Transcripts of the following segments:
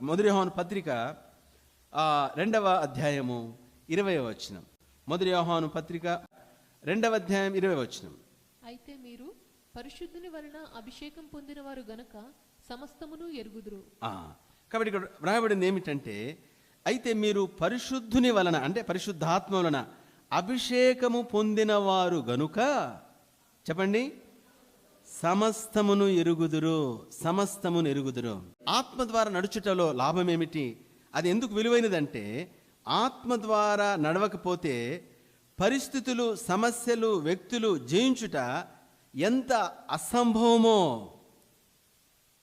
మొదటి యోహాను పత్రిక ఆ, రెండవ అధ్యాయము ఇరవై వచనం. మొదటి యోహాను పత్రిక రెండవ అధ్యాయం ఇరవై వచనం. అయితే మీరు పరిశుద్ధుని వలన అభిషేకం పొందినవారు గనక సమస్తమును ఎరుగుదురు. కాబట్టి ఇక్కడ వ్రాయబడింది ఏమిటంటే అయితే మీరు పరిశుద్ధుని వలన అంటే పరిశుద్ధాత్మ వలన అభిషేకము పొందినవారు గనుక చెప్పండి. సమస్తమును ఎరుగుదురు సమస్తమును ఎరుగుదురు. ఆత్మ ద్వారా నడుచుటలో లాభం ఏమిటి అది ఎందుకు విలువైనదంటే ఆత్మ ద్వారా నడవకపోతే పరిస్థితులు సమస్యలు వ్యక్తులు జయించుట ఎంత అసంభవమో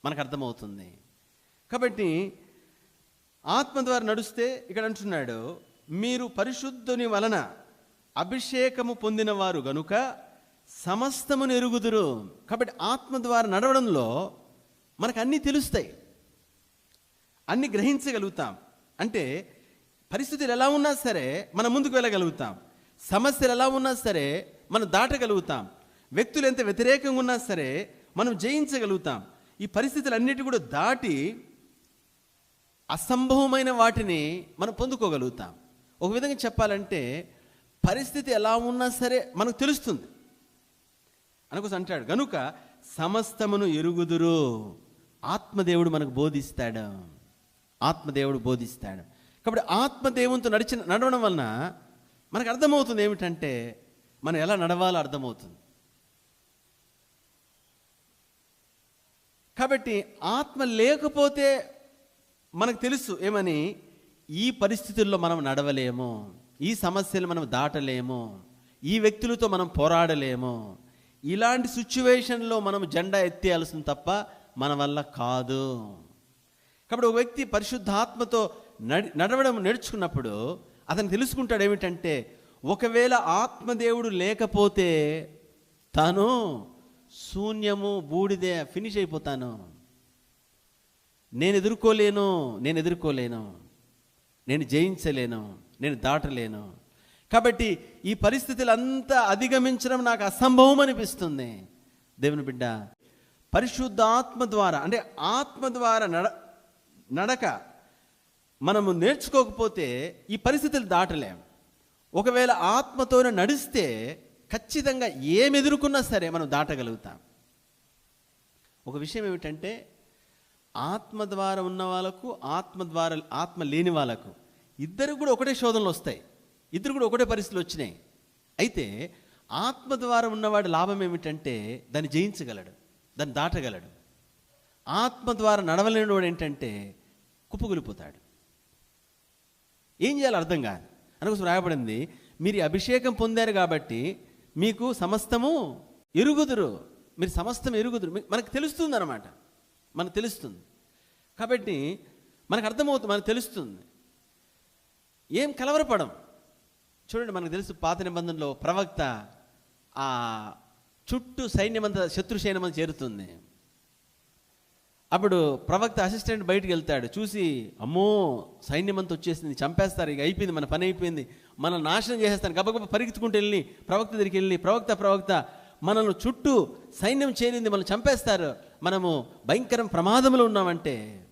మనకు అర్థమవుతుంది కాబట్టి ఆత్మ ద్వారా నడుస్తే ఇక్కడ అంటున్నాడు మీరు పరిశుద్ధుని వలన అభిషేకము పొందినవారు గనుక సమస్తమును ఎరుగుదురు. కాబట్టి ఆత్మ ద్వారా నడవడంలో మనకు అన్నీ తెలుస్తాయి. అన్నీ గ్రహించగలుగుతాం. అంటే పరిస్థితులు ఎలా ఉన్నా సరే మనం ముందుకు వెళ్ళగలుగుతాం. సమస్యలు ఎలా ఉన్నా సరే మనం దాటగలుగుతాం. వ్యక్తులు ఎంత వ్యతిరేకంగా ఉన్నా సరే మనం జయించగలుగుతాం. ఈ పరిస్థితులన్నిటి కూడా దాటి అసంభవమైన వాటిని మనం పొందుకోగలుగుతాం. ఒక విధంగా చెప్పాలంటే పరిస్థితి ఎలా ఉన్నా సరే మనకు తెలుస్తుంది. అనుకోసం అంటాడు గనుక సమస్తమును ఎరుగుదురు. ఆత్మదేవుడు మనకు బోధిస్తాడు. ఆత్మదేవుడు బోధిస్తాడు. కాబట్టి ఆత్మదేవునితో నడిచిన నడవడం వలన మనకు అర్థమవుతుంది ఏమిటంటే మనం ఎలా నడవాలో అర్థమవుతుంది. కాబట్టి ఆత్మ లేకపోతే మనకు తెలుసు ఏమని? ఈ పరిస్థితుల్లో మనం నడవలేము. ఈ సమస్యలు మనం దాటలేము. ఈ వ్యక్తులతో మనం పోరాడలేము. ఇలాంటి సిచ్యువేషన్లో మనం జెండా ఎత్తేయాల్సింది తప్ప మన వల్ల కాదు. కాబట్టి ఒక వ్యక్తి పరిశుద్ధాత్మతో నడి నడవడం నేర్చుకున్నప్పుడు అతను తెలుసుకుంటాడు ఏమిటంటే ఒకవేళ ఆత్మదేవుడు లేకపోతే తాను శూన్యము బూడిదే ఫినిష్ అయిపోతాను. నేను ఎదుర్కోలేను నేను ఎదుర్కోలేను. నేను జయించలేను నేను దాటలేను. కాబట్టి ఈ పరిస్థితులంతా అధిగమించడం నాకు అసంభవం అనిపిస్తుంది. దేవుని బిడ్డ పరిశుద్ధ ఆత్మ ద్వారా అంటే ఆత్మ ద్వారా నడ నడక మనము నేర్చుకోకపోతే ఈ పరిస్థితులు దాటలేం. ఒకవేళ ఆత్మతోనే నడిస్తే ఖచ్చితంగా ఏమి ఎదుర్కొన్నా సరే మనం దాటగలుగుతాం. ఒక విషయం ఏమిటంటే ఆత్మ ద్వారా ఉన్న వాళ్ళకు ఆత్మ ద్వారా ఆత్మ లేని వాళ్ళకు ఇద్దరు కూడా ఒకటే శోధనలు వస్తాయి. ఇద్దరు కూడా ఒకటే పరిస్థితులు వచ్చినాయి. అయితే ఆత్మ ద్వారా ఉన్నవాడి లాభం ఏమిటంటే దాన్ని జయించగలడు దాన్ని దాటగలడు. ఆత్మ ద్వారా నడవలేని వాడు ఏంటంటే కుప్పగొలిపోతాడు ఏం చేయాలో అర్థం కాదు. అందుకోసం రాయబడింది మీరు అభిషేకం పొందారు కాబట్టి మీకు సమస్తము ఎరుగుదురు. మీరు సమస్తం ఎరుగుదురు. మనకు తెలుస్తుంది అనమాట మనకు తెలుస్తుంది. కాబట్టి మనకు అర్థమవుతుంది మనకు తెలుస్తుంది. ఏం కలవరపడం? చూడండి మనకు తెలుసు పాత నిబంధనలో ప్రవక్త ఆ చుట్టూ సైన్యమంతా శత్రు సైన్యమంతా చేరుతుంది. అప్పుడు ప్రవక్త అసిస్టెంట్ బయటికి వెళ్తాడు. చూసి అమ్మో సైన్యమంతా వచ్చేసింది చంపేస్తారు ఇక అయిపోయింది మన పని అయిపోయింది మనం నాశనం చేసేస్తాను గబగబ పరిగెత్తుకుంటూ వెళ్ళి ప్రవక్త దగ్గరికి వెళ్ళి ప్రవక్త ప్రవక్త మనల్ని చుట్టూ సైన్యం చేరింది మనం చంపేస్తారు మనము భయంకరం ప్రమాదంలో ఉన్నామంటే.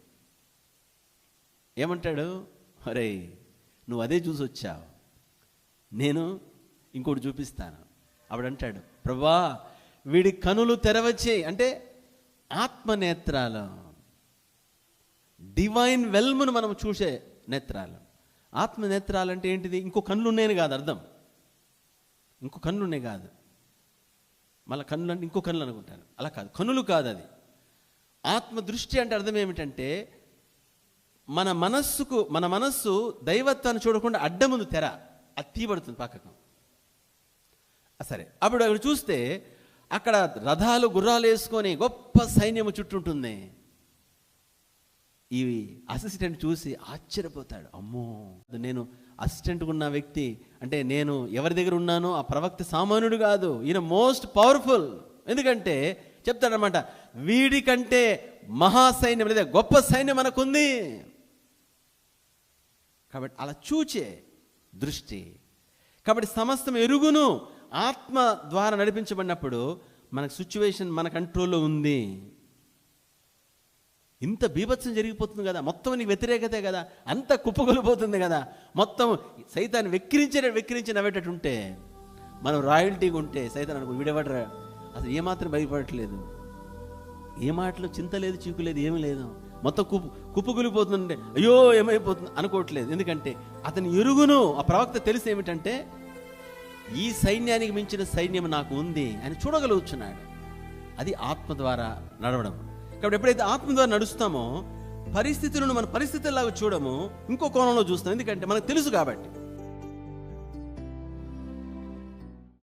ఏమంటాడు? అరే నువ్వు అదే చూసి వచ్చావు. నేను ఇంకోటి చూపిస్తాను. అప్పుడు అంటాడు ప్రభా వీడి కనులు తెరవచ్చే అంటే ఆత్మనేత్రాలు. డివైన్ వెల్మ్ను మనం చూసే నేత్రాలు. ఆత్మ నేత్రాలు అంటే ఏంటిది? ఇంకో కన్నులు ఉన్నాయని కాదు అర్థం. ఇంకో కన్నులు ఉన్నాయి కాదు. మళ్ళీ కన్నులు అంటే ఇంకో కన్నులు అనుకుంటాను. అలా కాదు. కనులు కాదు అది. ఆత్మ దృష్టి అంటే అర్థం ఏమిటంటే మన మనస్సుకు మన మనస్సు దైవత్వాన్ని చూడకుండా అడ్డముందు తెర. అది తీయబడుతుంది పక్కకు సరే. అప్పుడు అక్కడ చూస్తే అక్కడ రథాలు గుర్రాలు వేసుకొని గొప్ప సైన్యము చుట్టుంటుంది ఈ అసిస్టెంట్ చూసి ఆశ్చర్యపోతాడు. అమ్మో! నేను అసిస్టెంట్గా ఉన్న వ్యక్తి. అంటే నేను ఎవరి దగ్గర ఉన్నానో ఆ ప్రవక్త సామాన్యుడు కాదు. ఈయన మోస్ట్ పవర్ఫుల్. ఎందుకంటే చెప్తాడనమాట వీడి కంటే మహాసైన్యం లేదా గొప్ప సైన్యం మనకుంది. కాబట్టి అలా చూచే దృష్టి. కాబట్టి సమస్తం ఎరుగును ఆత్మ ద్వారా నడిపించబడినప్పుడు మనకు సిచ్యువేషన్ మన కంట్రోల్లో ఉంది. ఇంత బీభత్సం జరిగిపోతుంది కదా. మొత్తం నీకు వ్యతిరేకతే కదా. అంత కుప్పగొలిపోతుంది కదా. మొత్తం సైతాన్ని వెక్కిరించే వెక్కిరించి నవ్వేటట్టు ఉంటే మనం రాయల్టీగా ఉంటే సైతాన్ అనుకో విడవడరా? అసలు ఏమాత్రం భయపడట్లేదు. ఏ మాటలో చింత లేదు చీకు లేదు ఏమీ లేదు. మొత్తం కుప్పు కుప్పకూలిపోతుందంటే అయ్యో ఏమైపోతుంది? అనుకోవట్లేదు. ఎందుకంటే అతని ఎరుగును ఆ ప్రవక్త తెలిసి ఏమిటంటే ఈ సైన్యానికి మించిన సైన్యం నాకు ఉంది అని చూడగలుగుతున్నాడు అది ఆత్మ ద్వారా నడవడం. కాబట్టి ఎప్పుడైతే ఆత్మ ద్వారా నడుస్తామో పరిస్థితులను మన పరిస్థితుల్లాగా చూడము ఇంకో కోణంలో చూస్తాం. ఎందుకంటే మనకు తెలుసు కాబట్టి.